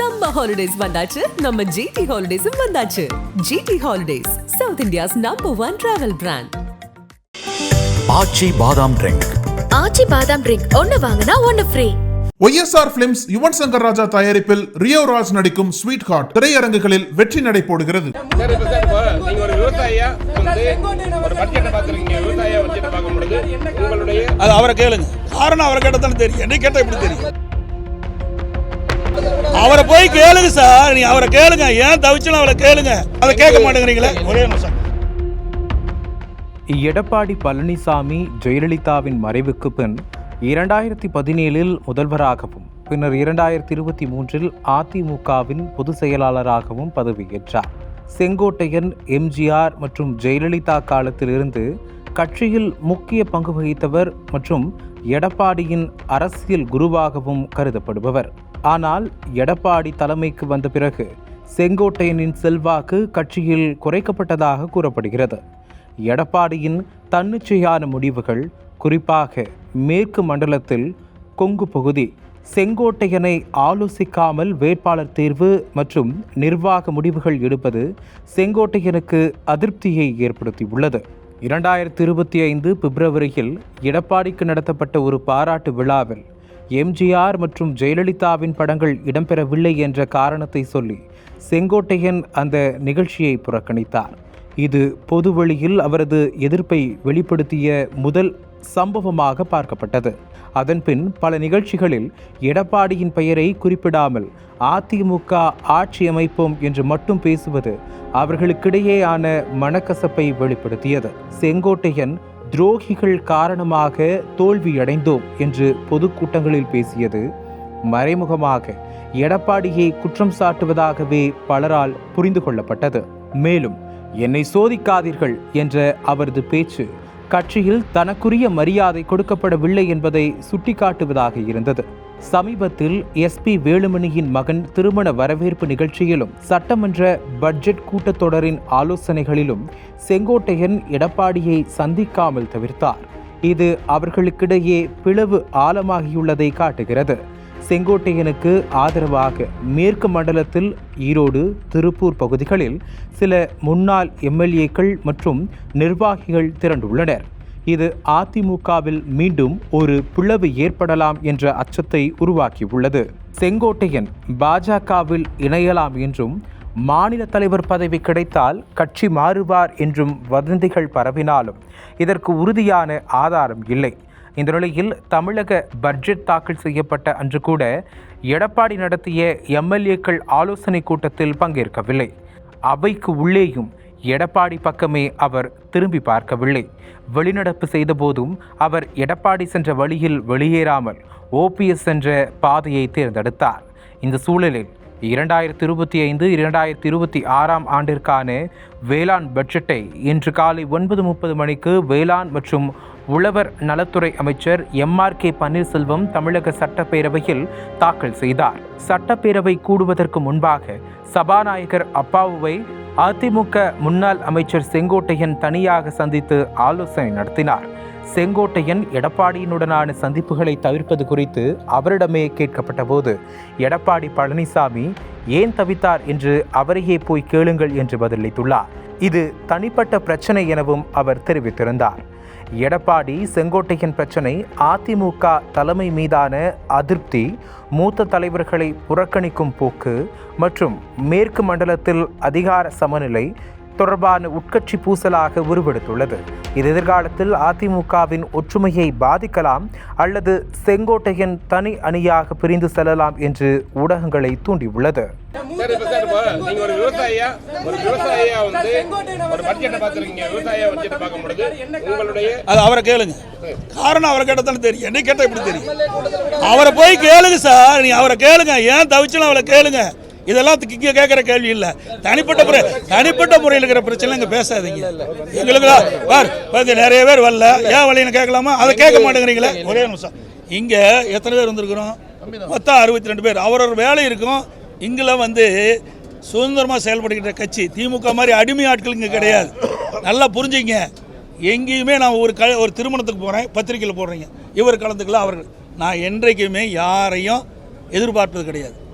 Summer holidays வந்தாச்சு. நம்ம GT ஹாலிடேஸும் வந்தாச்சு. GT holidays south India's number one travel brand Aachi badam drink Aachi badam drink ஒன்னு வாங்கினா ஒன்னு free YSR films Yuvan Shankar Raja தயாரிப்பில் ரியோ ராஜ் நடிக்கும் ஸ்வீட் ஹார்ட் திரையரங்குகளில் வெற்றி நடை போடுகிறது. அது அவரை கேளுங்க. காரணம் அவரை கேட்டால் தானே தெரியும். என்னை கேட்டால் எப்படி தெரியும்? அவரை போய் கேளுங்க சார். நீ அவரை கேளுங்க. ஏன் தவிச்சுன்னு அவரை கேளுங்க. அதை கேட்க மாட்டேங்கிறீங்களே? ஒரே நிமிஷம். எடப்பாடி பழனிசாமி ஜெயலலிதாவின் மறைவுக்கு பின் இரண்டாயிரத்தி பதினேழில் முதல்வராகவும் பின்னர் இரண்டாயிரத்தி இருபத்தி மூன்றில் அதிமுகவின் பொதுச் செயலாளராகவும் பதவியேற்றார். செங்கோட்டையன் எம்ஜிஆர் மற்றும் ஜெயலலிதா காலத்திலிருந்து கட்சியில் முக்கிய பங்கு வகித்தவர் மற்றும் எடப்பாடியின் அரசியல் குருவாகவும் கருதப்படுபவர். ஆனால் எடப்பாடி தலைமைக்கு வந்த பிறகு செங்கோட்டையனின் செல்வாக்கு கட்சியில் குறைக்கப்பட்டதாக கூறப்படுகிறது. எடப்பாடியின் தன்னிச்சையான முடிவுகள் குறிப்பாக மேற்கு மண்டலத்தில் கொங்கு பகுதி செங்கோட்டையனை ஆலோசிக்காமல் வேட்பாளர் தேர்வு மற்றும் நிர்வாக முடிவுகள் எடுப்பது செங்கோட்டையனுக்கு அதிருப்தியை ஏற்படுத்தியுள்ளது. இரண்டாயிரத்தி இருபத்தி ஐந்து பிப்ரவரியில் எடப்பாடிக்கு நடத்தப்பட்ட ஒரு பாராட்டு விழாவில் எம்ஜிஆர் மற்றும் ஜெயலலிதாவின் படங்கள் இடம்பெறவில்லை என்ற காரணத்தை சொல்லி செங்கோட்டையன் அந்த நிகழ்ச்சியை புறக்கணித்தார். இது பொதுவெளியில் அவரது எதிர்ப்பை வெளிப்படுத்திய முதல் சம்பவமாக பார்க்கப்பட்டது. அதன்பின் பல நிகழ்ச்சிகளில் எடப்பாடியின் பெயரை குறிப்பிடாமல் அதிமுக ஆட்சி அமைப்போம் என்று மட்டும் பேசுவது அவர்களுக்கிடையேயான மனக்கசப்பை வெளிப்படுத்தியது. செங்கோட்டையன் துரோகிகள் காரணமாக தோல்வியடைந்தோம் என்று பொதுக்கூட்டங்களில் பேசியது. மறைமுகமாக எடப்பாடியை குற்றம் சாட்டுவதாகவே பலரால் புரிந்து கொள்ளப்பட்டது. மேலும் என்னை சோதிக்காதீர்கள் என்ற அவரது பேச்சு கட்சியில் தனக்குரிய மரியாதை கொடுக்கப்படவில்லை என்பதை சுட்டிக்காட்டுவதாக இருந்தது. சமீபத்தில் எஸ்பி வேலுமணியின் மகன் திருமண வரவேற்பு நிகழ்ச்சியிலும் சட்டமன்ற பட்ஜெட் கூட்டத்தொடரின் ஆலோசனைகளிலும் செங்கோட்டையன் எடப்பாடியை சந்திக்காமல் தவிர்த்தார். இது அவர்களுக்கிடையே பிளவு ஆழமாகியுள்ளதை காட்டுகிறது. செங்கோட்டையனுக்கு ஆதரவாக மேற்கு மண்டலத்தில் ஈரோடு திருப்பூர் பகுதிகளில் சில முன்னாள் எம்எல்ஏக்கள் மற்றும் நிர்வாகிகள் திரண்டுள்ளனர். இது அதிமுகவில் மீண்டும் ஒரு பிளவு ஏற்படலாம் என்ற அச்சத்தை உருவாக்கியுள்ளது. செங்கோட்டையன் பாஜகவில் இணையலாம் என்றும் மாநில தலைவர் பதவி கிடைத்தால் கட்சி மாறுவார் என்றும் வதந்திகள் பரவினாலும் இதற்கு உறுதியான ஆதாரம் இல்லை. இந்த நிலையில் தமிழக பட்ஜெட் தாக்கல் செய்யப்பட்ட அன்று கூட எடப்பாடி நடத்திய எம்எல்ஏக்கள் ஆலோசனை கூட்டத்தில் பங்கேற்கவில்லை. அவைக்கு உள்ளேயும் எடப்பாடி பக்கமே அவர் திரும்பி பார்க்கவில்லை. வெளிநடப்பு செய்தபோதும் அவர் எடப்பாடி சென்ற வழியில் வெளியேறாமல் ஓபிஎஸ் என்ற பாதையை தேர்ந்தெடுத்தார். இந்த சூழலில் இரண்டாயிரத்தி இருபத்தி ஐந்து இரண்டாயிரத்தி இருபத்தி ஆறாம் ஆண்டிற்கான வேளாண் பட்ஜெட்டை இன்று காலை ஒன்பது முப்பது மணிக்கு வேளாண் மற்றும் உழவர் நலத்துறை அமைச்சர் எம்ஆர் கே பன்னீர்செல்வம் தமிழக சட்டப்பேரவையில் தாக்கல் செய்தார். சட்டப்பேரவை கூடுவதற்கு முன்பாக சபாநாயகர் அப்பாவுவை அதிமுக முன்னாள் அமைச்சர் செங்கோட்டையன் தனியாக சந்தித்து ஆலோசனை நடத்தினார். செங்கோட்டையன் எடப்பாடியினுடனான சந்திப்புகளை தவிர்ப்பது குறித்து அவரிடமே கேட்கப்பட்ட போது எடப்பாடி பழனிசாமி ஏன் தவித்தார் என்று அவரையே போய் கேளுங்கள் என்று பதிலளித்துள்ளார். இது தனிப்பட்ட பிரச்சனை எனவும் அவர் தெரிவித்திருந்தார். எடப்பாடி செங்கோட்டையின் பிரச்சனை அதிமுக தலைமை மீதான அதிருப்தி மூத்த தலைவர்களை புறக்கணிக்கும் போக்கு மற்றும் மேற்கு மண்டலத்தில் அதிகார சமநிலை தொடர்பான உட்கட்சி பூசலாக உருவெடுத்துள்ளது. இது எதிர்காலத்தில் அதிமுகவின் ஒற்றுமையை பாதிக்கலாம் அல்லது செங்கோட்டையன் தனி அணியாக பிரிந்து செல்லலாம் என்று ஊடகங்களை தூண்டியுள்ளது. நீங்க ஒரு விவசாயியா? ஒரு விவசாயியா வந்து ஒரு பட்ஜெட்டை பார்த்துருக்கீங்க. விவசாயியா பட்ஜெட்டை பார்க்கும் பொழுது உங்களுடைய அது அவரை கேளுங்க. காரணம் அவரை கேட்டால் தானே தெரியும். என்னை கேட்டால் எப்படி தெரியும்? அவரை போய் கேளுங்க சார். நீ அவரை கேளுங்க. ஏன் தவிச்சுன்னு அவரை கேளுங்க. இதெல்லாம் இங்கே கேட்குற கேள்வி இல்லை. தனிப்பட்ட முறை தனிப்பட்ட முறையில் இருக்கிற பிரச்சனை இங்கே பேசாதீங்க. எங்களுக்கு பார் பாருங்க நிறைய பேர் வரல. ஏன் வழின்னு கேட்கலாமா? அதை கேட்க மாட்டேங்கிறீங்களே? ஒரே நிமிஷம். இங்கே எத்தனை பேர் வந்திருக்கிறோம் மொத்தம் அறுபத்தி ரெண்டு பேர் அவரவர் வேலை இருக்கும். இங்கெல்லாம் வந்து சுதந்திரமாக செயல்படுகின்ற கட்சி. திமுக மாதிரி அடிமை ஆட்கள் இங்கே கிடையாது. நல்லா புரிஞ்சுங்க. எங்கேயுமே நான் ஒரு க ஒரு திருமணத்துக்கு போகிறேன் பத்திரிக்கையில் போடுறீங்க. இவர் கலந்துக்கலாம் அவர் நான் என்றைக்குமே யாரையும் எதிர்பார்ப்பது கிடையாது.